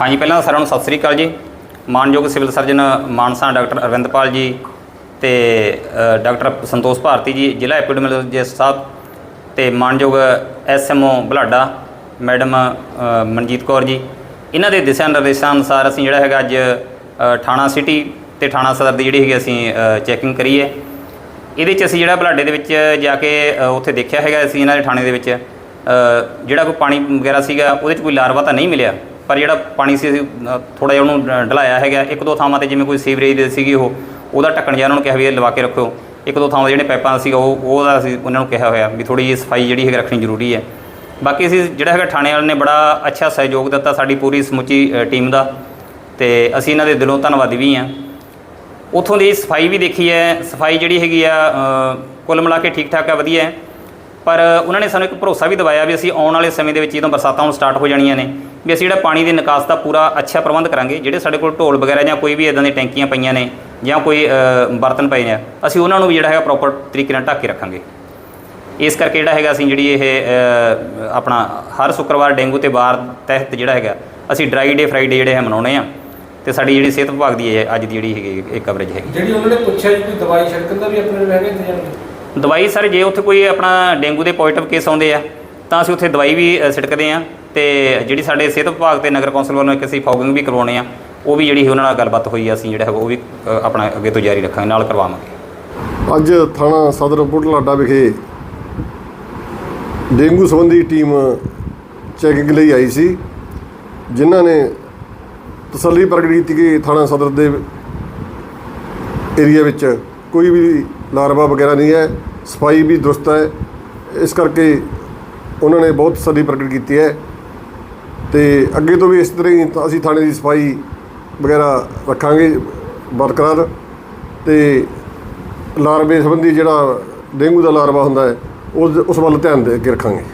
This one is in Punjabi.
ਹਾਂਜੀ, ਪਹਿਲਾਂ ਤਾਂ ਸਾਰਿਆਂ ਨੂੰ ਸਤਿ ਸ੍ਰੀ ਅਕਾਲ ਜੀ। ਮਾਨਯੋਗ civil surgeon Mansa doctor Arvindpal ji ਤੇ ਡਾਕਟਰ ਸੰਤੋਸ਼ ਭਾਰਤੀ ਜੀ, ਜ਼ਿਲ੍ਹਾ ਐਪੀਡੈਮਿਓਲੋਜਿਸਟ ਸਾਹਿਬ ਤੇ ਮਾਨਯੋਗ S M O Buladha, madam Manjeet Kaur ji. ਇਹਨਾਂ ਦੇ ਦਿਸ਼ਾ ਨਿਰਦੇਸ਼ਾਂ ਅਨੁਸਾਰ ਅਸੀਂ ਜਿਹੜਾ ਹੈਗਾ ਅੱਜ ਥਾਣਾ ਸਿਟੀ ਤੇ ਥਾਣਾ ਸਦਰ ਦੀ ਜਿਹੜੀ ਹੈਗੀ ਅਸੀਂ ਚੈਕਿੰਗ ਕਰੀ ਹੈ। ਇਹਦੇ ਚ ਅਸੀਂ ਜਿਹੜਾ ਬਲਾਡੇ ਦੇ ਵਿੱਚ ਜਾ ਕੇ ਉੱਥੇ ਦੇਖਿਆ ਹੈਗਾ ਅਸੀਂ ਇਹਨਾਂ ਦੇ ਥਾਣੇ ਦੇ ਵਿੱਚ ਜਿਹੜਾ ਕੋਈ ਪਾਣੀ ਵਗੈਰਾ ਸੀਗਾ, ਉਹਦੇ ਚ ਕੋਈ ਲਾਰਵਾ ਤਾਂ ਨਹੀਂ ਮਿਲਿਆ। ਪਰ ਜਿਹੜਾ ਪਾਣੀ ਸੀ ਅਸੀਂ ਥੋੜਾ ਜਿਹਾ ਉਹਨੂੰ ਡ- ਢਲਾਇਆ ਹੈਗਾ। ਇੱਕ ਦੋ ਥਾਵਾਂ ਤੇ ਜਿਵੇਂ ਕੋਈ ਸੀਵਰੇਜ ਦੇ ਸੀਗੀ ਉਹ, ਉਹਦਾ ਢੱਕਣ ਜਿਹਾ ਉਹਨਾਂ ਨੂੰ ਕਿਹਾ ਵੀ ਇਹ ਲਵਾ ਕੇ ਰੱਖੋ ਇੱਕ ਦੋ ਥਾਵਾਂ ਤੇ ਜਿਹੜੇ ਪਾਈਪਾਂ ਸੀਗਾ ਉਹ, ਉਹਦਾ ਅਸੀਂ ਉਹਨਾਂ ਨੂੰ ਕਿਹਾ ਹੋਇਆ ਵੀ ਥੋੜੀ ਜਿਹੀ ਸਫ਼ਾਈ ਜਿਹੜੀ ਹੈਗੀ ਰੱਖਣੀ ਜ਼ਰੂਰੀ ਹੈ। ਬਾਕੀ ਅਸੀਂ ਜਿਹੜਾ ਹੈਗਾ ਥਾਣੇ ਵਾਲੇ ਨੇ ਬੜਾ ਅੱਛਾ ਸਹਿਯੋਗ ਦਿੱਤਾ ਸਾਡੀ ਪੂਰੀ ਸਮੁੱਚੀ ਟੀਮ ਦਾ। ਤੇ ਅਸੀਂ ਇਹਨਾਂ ਦੇ ਦਿਲੋਂ ਧੰਨਵਾਦੀ ਵੀ ਹਾਂ। ਉਥੋਂ ਦੀ ਸਫ਼ਾਈ ਵੀ ਦੇਖੀ ਹੈ। ਸਫ਼ਾਈ ਜਿਹੜੀ ਹੈਗੀ ਆ ਕੁੱਲ ਮਿਲਾ ਕੇ ਠੀਕ ਠਾਕ ਹੈ ਵਧੀਆ ਹੈ। ਪਰ ਉਹਨਾਂ ਨੇ ਸਾਨੂੰ ਇੱਕ ਭਰੋਸਾ ਵੀ ਦਿਵਾਇਆ ਵੀ ਅਸੀਂ ਆਉਣ ਵਾਲੇ ਸਮੇਂ ਦੇ ਵਿੱਚ ਜਦੋਂ ਬਰਸਾਤਾਂ ਹੁਣ ਸਟਾਰਟ ਹੋ ਜਾਣੀਆਂ ਨੇ, ਵੀ ਅਸੀਂ ਜਿਹੜਾ ਪਾਣੀ ਦੇ ਨਿਕਾਸ ਦਾ ਪੂਰਾ ਅੱਛਾ ਪ੍ਰਬੰਧ ਕਰਾਂਗੇ, ਜਿਹੜੇ ਸਾਡੇ ਕੋਲ ਢੋਲ ਵਗੈਰਾ ਜਾਂ ਕੋਈ ਵੀ ਇਦਾਂ ਦੀਆਂ ਟੈਂਕੀਆਂ ਪਈਆਂ ਨੇ ਜਾਂ ਕੋਈ ਬਰਤਨ ਪਏ ਨੇ, ਅਸੀਂ ਉਹਨਾਂ ਨੂੰ ਵੀ ਜਿਹੜਾ ਹੈਗਾ ਪ੍ਰੋਪਰ ਤਰੀਕੇ ਨਾਲ ਢੱਕ ਕੇ ਰੱਖਾਂਗੇ। ਇਸ ਕਰਕੇ ਜਿਹੜਾ ਹੈਗਾ ਅਸੀਂ ਜਿਹੜੀ ਇਹ ਆਪਣਾ ਹਰ ਸ਼ੁੱਕਰਵਾਰ ਡੇਂਗੂ ਤੇ ਵਾਰ ਤਹਿਤ ਜਿਹੜਾ ਹੈਗਾ, ਅਸੀਂ ਡਰਾਈ ਡੇ ਫਰਾਈਡੇ ਜਿਹੜੇ ਹੈ ਮਨਾਉਣੇ ਆ ਤੇ ਸਾਡੀ ਜਿਹੜੀ ਸਿਹਤ ਵਿਭਾਗ ਦੀ ਇਹ ਅੱਜ ਦੀ ਜਿਹੜੀ ਹੈਗੀ, ਇਹ ਕਵਰੇਜ ਹੈਗੀ। ਜਿਹੜੀ ਉਹਨਾਂ ਨੇ ਪੁੱਛਿਆ ਜੀ ਕੋਈ ਦਵਾਈ ਛਿੜਕਣ ਦਾ ਵੀ ਆਪਣੇ ਕੋਲ ਹੈਗਾ ਇੰਤਜ਼ਾਮ ਦਵਾਈ ਸਰ, ਜੇ ਉੱਥੇ ਕੋਈ ਆਪਣਾ ਡੇਂਗੂ ਦੇ ਪੋਜ਼ਿਟਿਵ ਕੇਸ ਆਉਂਦੇ ਆ, ਤਾਂ ਅਸੀਂ ਉੱਥੇ ਦਵਾਈ ਵੀ ਛਿੜਕਦੇ ਆ ਤੇ ਜਿਹੜੀ ਸਾਡੇ ਸਿਹਤ ਵਿਭਾਗ ਤੇ ਨਗਰ ਕੌਂਸਲ ਵੱਲੋਂ ਇੱਕ ਅਸੀਂ ਫੌਗਿੰਗ ਵੀ ਕਰਵਾਉਣੇ ਆ, ਉਹ ਵੀ ਜਿਹੜੀ ਉਹਨਾਂ ਨਾਲ ਗੱਲਬਾਤ ਹੋਈ ਆ, ਅਸੀਂ ਜਿਹੜਾ ਹੈਗਾ ਉਹ ਵੀ ਆਪਣਾ ਅੱਗੇ ਤੋਂ ਜਾਰੀ ਰੱਖਾਂਗੇ, ਨਾਲ ਕਰਵਾਵਾਂਗੇ। ਅੱਜ ਥਾਣਾ ਸਦਰ ਬੁਢਲਾਡਾ ਵਿਖੇ ਡੇਂਗੂ ਸੰਬੰਧੀ ਟੀਮ ਚੈਕਿੰਗ ਲਈ ਆਈ ਸੀ, ਜਿਨ੍ਹਾਂ ਨੇ ਤਸੱਲੀ ਪ੍ਰਗਟ ਕੀਤੀ ਕਿ ਥਾਣਾ ਸਦਰ ਦੇ ਏਰੀਆ ਵਿੱਚ ਕੋਈ ਵੀ ਲਾਰਵਾ ਵਗੈਰਾ ਨਹੀਂ ਹੈ, ਸਫ਼ਾਈ ਵੀ ਦਰੁਸਤ ਹੈ। ਇਸ ਕਰਕੇ ਉਹਨਾਂ ਨੇ ਬਹੁਤ ਸਦੀ ਪ੍ਰਗਟ ਕੀਤੀ ਹੈ। ਤੇ ਅੱਗੇ ਤੋਂ ਵੀ ਇਸ ਤਰ੍ਹਾਂ ਹੀ ਅਸੀਂ ਥਾਣੇ ਦੀ ਸਫ਼ਾਈ ਵਗੈਰਾ ਰੱਖਾਂਗੇ, ਬਰਕਰਾਰ। ਤੇ ਲਾਰਵੇ ਸੰਬੰਧੀ ਜਿਹੜਾ ਡੇਂਗੂ ਦਾ ਲਾਰਵਾ ਹੁੰਦਾ ਹੈ, ਉਸ ਉਸ ਵੱਲ ਧਿਆਨ ਦੇ ਕੇ ਰੱਖਾਂਗੇ।